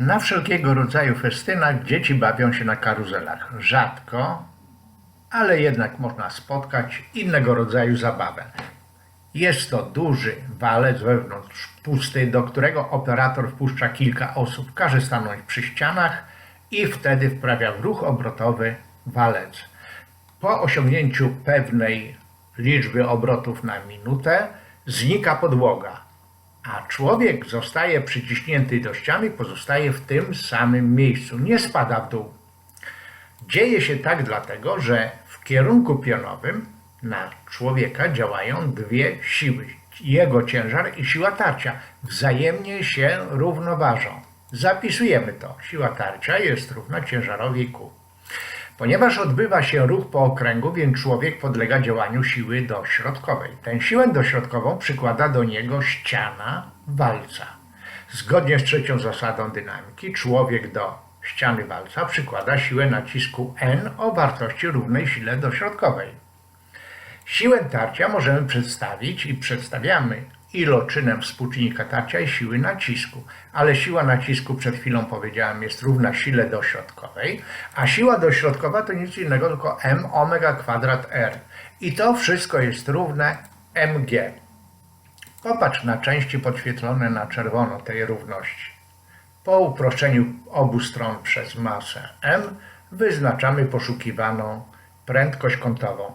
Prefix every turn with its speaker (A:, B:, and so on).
A: Na wszelkiego rodzaju festynach dzieci bawią się na karuzelach. Rzadko, ale jednak można spotkać innego rodzaju zabawę. Jest to duży walec wewnątrz pusty, do którego operator wpuszcza kilka osób. Każe stanąć przy ścianach i wtedy wprawia w ruch obrotowy walec. Po osiągnięciu pewnej liczby obrotów na minutę znika podłoga, a człowiek zostaje przyciśnięty do ściany pozostaje w tym samym miejscu, nie spada w dół. Dzieje się tak dlatego, że w kierunku pionowym na człowieka działają dwie siły. Jego ciężar i siła tarcia wzajemnie się równoważą. Zapisujemy to. Siła tarcia jest równa ciężarowi Q. Ponieważ odbywa się ruch po okręgu, więc człowiek podlega działaniu siły dośrodkowej. Tę siłę dośrodkową przykłada do niego ściana walca. Zgodnie z trzecią zasadą dynamiki, człowiek do ściany walca przykłada siłę nacisku N o wartości równej sile dośrodkowej. Siłę tarcia możemy przedstawić i przedstawiamy iloczynem współczynnika tarcia i siły nacisku, ale siła nacisku przed chwilą powiedziałem jest równa sile dośrodkowej, a siła dośrodkowa to nic innego tylko m omega kwadrat r. I to wszystko jest równe mg. Popatrz na części podświetlone na czerwono tej równości. Po uproszczeniu obu stron przez masę m wyznaczamy poszukiwaną prędkość kątową.